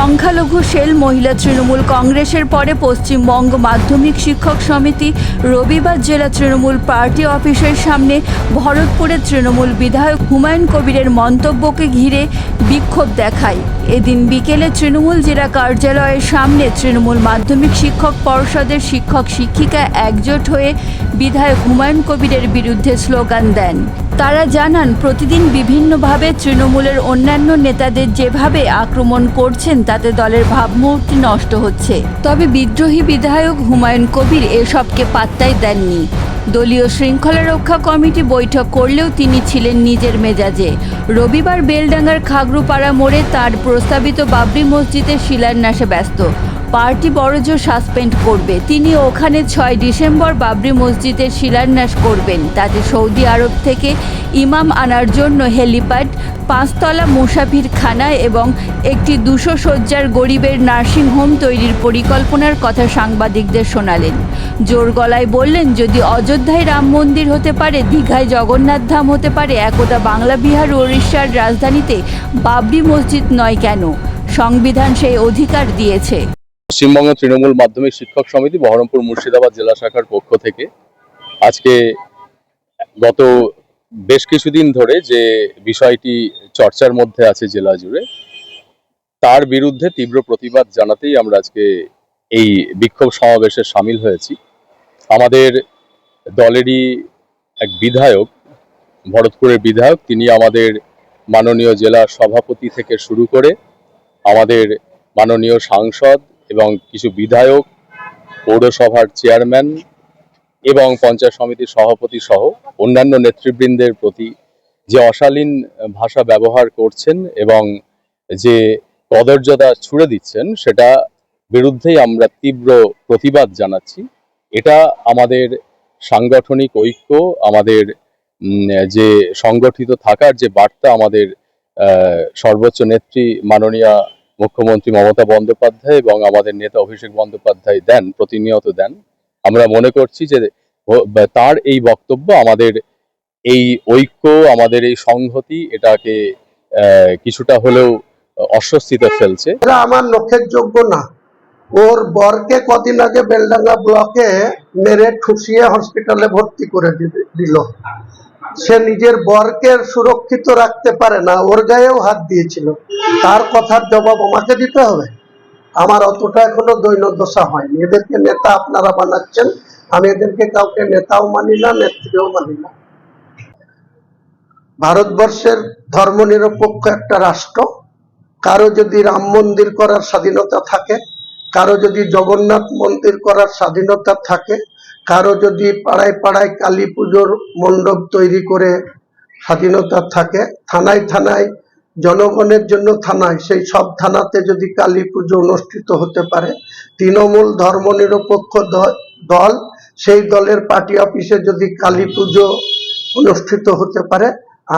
সংখ্যালঘু সেল মহিলা তৃণমূল কংগ্রেসের পরে পশ্চিমবঙ্গ মাধ্যমিক শিক্ষক সমিতি, রবিবার জেলা তৃণমূল পার্টি অফিসের সামনে ভরতপুরের তৃণমূল বিধায়ক হুমায়ুন কবিরের মন্তব্যকে ঘিরে বিক্ষোভ দেখায়। এদিন বিকেলে তৃণমূল জেলা কার্যালয়ের সামনে তৃণমূল মাধ্যমিক শিক্ষক পর্ষদের শিক্ষক শিক্ষিকা একজোট হয়ে বিধায়ক হুমায়ুন কবিরের বিরুদ্ধে স্লোগান দেন। তারা জানান, প্রতিদিন বিভিন্নভাবে তৃণমূলের অন্যান্য নেতাদের যেভাবে আক্রমণ করছেন, তাতে দলের ভাবমূর্তি নষ্ট হচ্ছে। তবে বিদ্রোহী বিধায়ক হুমায়ুন কবির এসবকে পাত্তাই দেননি। দলীয় শৃঙ্খলা রক্ষা কমিটি বৈঠক করলেও তিনি ছিলেন নিজের মেজাজে। রবিবার বেলডাঙ্গার খাগরুপাড়া মোড়ে তার প্রস্তাবিত বাবরি মসজিদের শিলান্যাসে ব্যস্ত। পার্টি বড়জোর সাসপেন্ড করবে। তিনি ওখানে ছয় ডিসেম্বর বাবরি মসজিদের শিলান্যাস করবেন। তাতে সৌদি আরব থেকে ইমাম আনার জন্য হেলিপ্যাড, পাঁচতলা মুসাফির খানা এবং একটি দুশো শয্যার গরিবের নার্সিং হোম তৈরির পরিকল্পনার কথা সাংবাদিকদের শোনালেন। জোর গলায় বললেন, যদি অযোধ্যায় রাম মন্দির হতে পারে, দীঘায় জগন্নাথ ধাম হতে পারে, একদা বাংলা, বিহার উড়িষ্যার রাজধানীতে বাবরি মসজিদ নয় কেন? সংবিধান সেই অধিকার দিয়েছে। পশ্চিমবঙ্গ তৃণমূল মাধ্যমিক শিক্ষক সমিতি বহরমপুর মুর্শিদাবাদ জেলা শাখার পক্ষ থেকে আজকে গত বেশ কিছুদিন ধরে যে বিষয়টি চর্চার মধ্যে আছে জেলা জুড়ে, তার বিরুদ্ধে তীব্র প্রতিবাদ জানাতেই আমরা আজকে এই বিক্ষোভ সমাবেশে সামিল হয়েছি। আমাদের দলেরই এক বিধায়ক, ভরতপুরের বিধায়ক, তিনি আমাদের মাননীয় জেলা সভাপতি থেকে শুরু করে আমাদের মাননীয় সাংসদ এবং কিছু বিধায়ক, পৌরসভার চেয়ারম্যান এবং পঞ্চায়েত সমিতির সভাপতি সহ অন্যান্য নেতৃবৃন্দের প্রতি যে অশালীন ভাষা ব্যবহার করছেন এবং যে কদর্যতা ছুড়ে দিচ্ছেন, সেটা বিরুদ্ধেই আমরা তীব্র প্রতিবাদ জানাচ্ছি। এটা আমাদের সাংগঠনিক ঐক্য, আমাদের যে সংগঠিত থাকার যে বার্তা আমাদের সর্বোচ্চ নেত্রী মাননীয়া মুখ্যমন্ত্রী মমতা বন্দ্যোপাধ্যায় এবং আমাদের নেতা অভিষেক বন্দ্যোপাধ্যায় দেন, প্রতিনিয়ত দেন। আমরা মনে করছি যে তার এই বক্তব্য আমাদের এই ঐক্য, আমাদের এই সংহতি এটাকে কিছুটা হলেও অস্বস্তিতে ফেলছে। আমার লক্ষ্যের যোগ্য না। ওর বরকে কদিন আগে বেলডাঙ্গা ব্লকে মেরে ঠুসিয়ে হসপিটালে ভর্তি করে দিল। সে নিজের বরকে সুরক্ষিত রাখতে পারে না, ওর গায়েও হাত দিয়েছিল। তার কথার জবাব আমাকে দিতে হবে। আমার অতটা এখনও দৈনদশা হয়নি। এদেরকে নেতা আপনারা বানাচ্ছেন। আমি এদেরকে কাউকে নেতাও মানি না, নেত্রীও মানি না। ভারতবর্ষের ধর্মনিরপেক্ষ একটা রাষ্ট্র। কারও যদি রাম মন্দির করার স্বাধীনতা থাকে, কারও যদি জগন্নাথ মন্দির করার স্বাধীনতা থাকে কারও যদি পাড়ায় পাড়ায় কালী পুজোর মণ্ডপ তৈরি করে স্বাধীনতা থাকে, থানায় থানায়, জনগণের জন্য থানায়, সেই সব থানাতে যদি কালী পুজো অনুষ্ঠিত হতে পারে, তৃণমূল ধর্মনিরপেক্ষ দল সেই দলের পার্টি অফিসে যদি কালী পুজো অনুষ্ঠিত হতে পারে,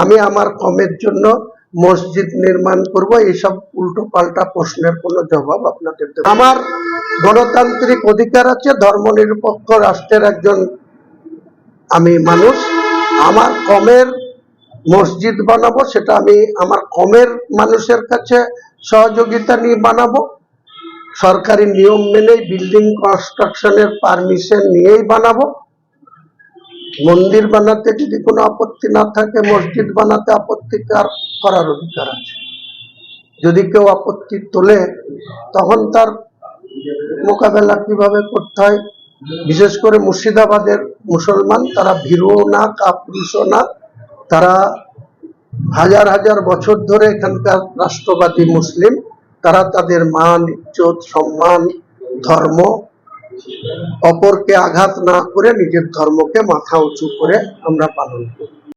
আমি আমার কমের জন্য মসজিদ নির্মাণ করব, এইসব উল্টো পাল্টা প্রশ্নের কোনো জবাব আপনাদের আমার গণতান্ত্রিক অধিকার আছে, ধর্মনিরপেক্ষ রাষ্ট্রের একজন আমি মানুষ। আমার কমের মসজিদ বানাবো, সেটা আমি আমার কমের মানুষের কাছে সহযোগিতা নিয়ে বানাবো। সরকারি নিয়ম মেনেই বিল্ডিং কনস্ট্রাকশনের পারমিশন নিয়েই বানাবো। মন্দির বানাতে যদি কোনো আপত্তি না থাকে, মসজিদ বানাতে আপত্তি কার- করার অধিকার আছে? যদি কেউ আপত্তি তোলে, তখন তার মোকাবেলা কীভাবে করতে হয়? বিশেষ করে মুর্শিদাবাদের মুসলমান, তারা ভীরুও না কাপুরুষও না, তারা হাজার হাজার বছর ধরে এখানকার রাষ্ট্রবাদী মুসলিম, তারা তাদের মান, ইজ্জত, সম্মান, ধর্ম অপরকে আঘাত না করে নিজের ধর্মকে মাথা উঁচু করে আমরা পালন করি।